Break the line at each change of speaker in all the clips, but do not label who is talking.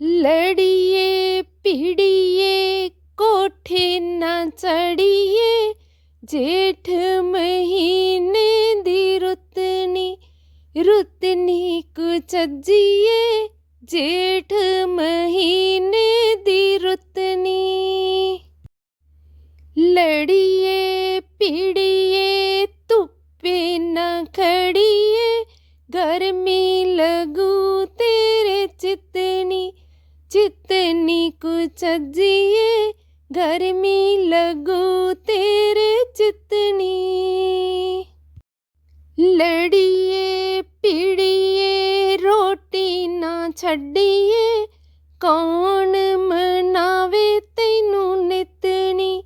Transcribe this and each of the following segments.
ਲੜੀਏ ਭਿੜੀਏ ਕੋਠੇ ਨਾ ਚੜੀਏ ਜੇਠ ਮਹੀਨੇ ਦੀ ਰੁੱਤਨੀ ਰੁੱਤਨੀ ਕੁਚਜੀਏ ਜੇਠ ਮਹੀਨੇ ਦੀ ਰੁੱਤਨੀ ਲੜੀਏ ਭਿੜੀਏ ਧੁੱਪੇ ਨਾ ਖੜੀਏ ਗਰਮੀ ਚਿਤਨੀ ਕੁਚਜੀਏ ਗਰਮੀ ਲੱਗੂ ਤੇਰੇ ਚਿਤਨੀ ਲੜੀਏ ਭਿੜੀਏ ਰੋਟੀ ਨਾ ਛੱਡੀਏ, ਕੌਣ ਮਨਾਵੇ ਤੈਨੂੰ ਨਿਤਨੀ।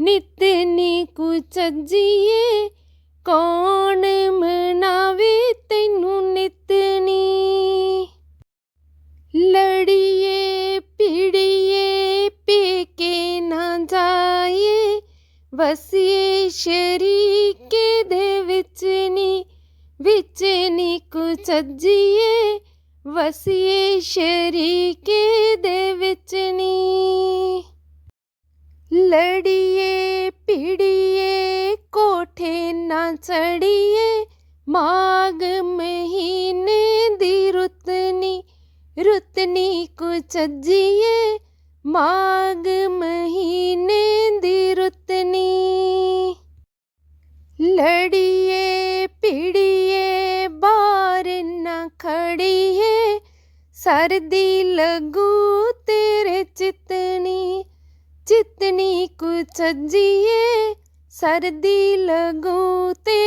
ਨਿਤਨੀ ਕੁਚਜੀਏ ਕੌਣ ਜਾਈਏ ਵਸੀਏ ਸ਼ਰੀਕੇ ਦੇ ਵਿੱਚ ਨੀ ਵਿੱਚ ਨੀ ਕੁਚਜੀਏ ਵਸੀਏ ਸ਼ਰੀਕੇ ਦੇ ਵਿੱਚ ਨੀ। ਲੜੀਏ, ਪੀੜੀਏ, ਕੋਠੇ ਨਾ ਚੜੀਏ, ਮਾਘ ਮਹੀਨੇ ਦੀ ਰੁੱਤਨੀ ਰੁੱਤਨੀ ਕੁਚਜੀਏ ਮਾਘ ਮਹੀਨੇ ਦੀ ਰੁੱਤਨੀ। ਲੜੀਏ ਭਿੜੀਏ ਬਾਰ ਨਾ ਖੜੀਏ। ਸਰਦੀ ਲੱਗੂ ਤੇਰੇ ਚਿਤਨੀ ਚਿਤਨੀ ਕੁਚਜੀਏ ਸਰਦੀ ਲੱਗੂ ਤੇਰੇ